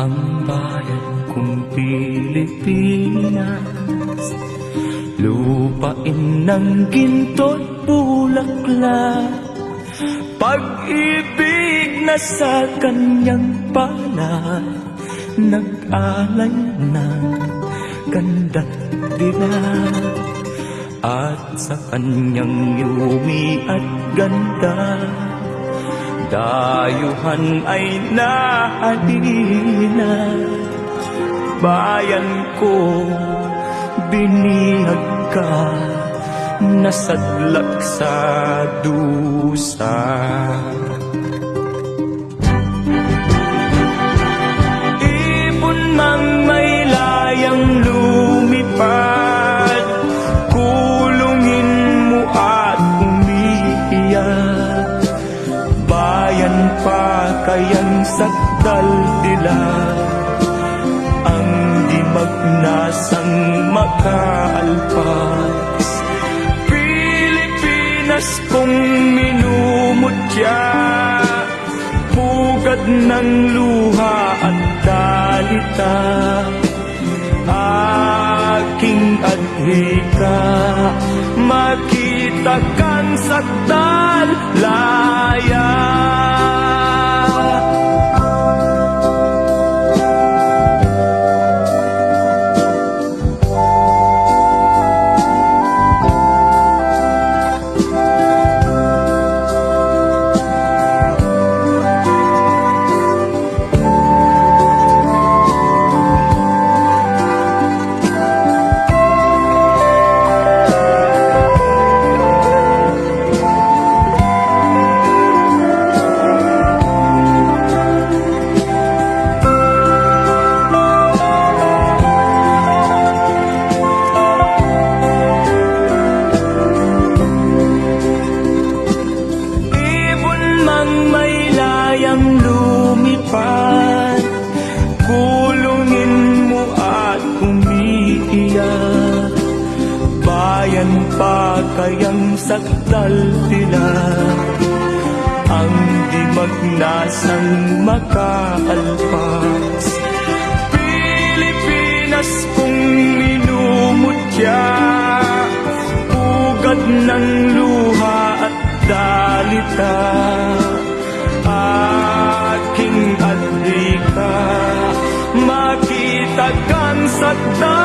Ang bayan kong Pilipinas Lupain ng ginto't bulaklak. Pag-ibig na sa kanyang palad Nag-alay ng ganda't dilag At sa kanyang yumi at ganda Dayuhan ay nahalina Bayan ko, binihag ka Nasadlak sa dusa Bayan pa kayang sakdal dila Ang di magnasang makaalpas. Pilipinas kong minumutya Pugad ng luha at dalita Aking adhika Makita kang sakdal Bayan pa kayang sakdal tila Ang di magnasang makaalpas. Pilipinas kong minumutya. Pugad ng luha at dalita. Aking adhika Makita kang sakdal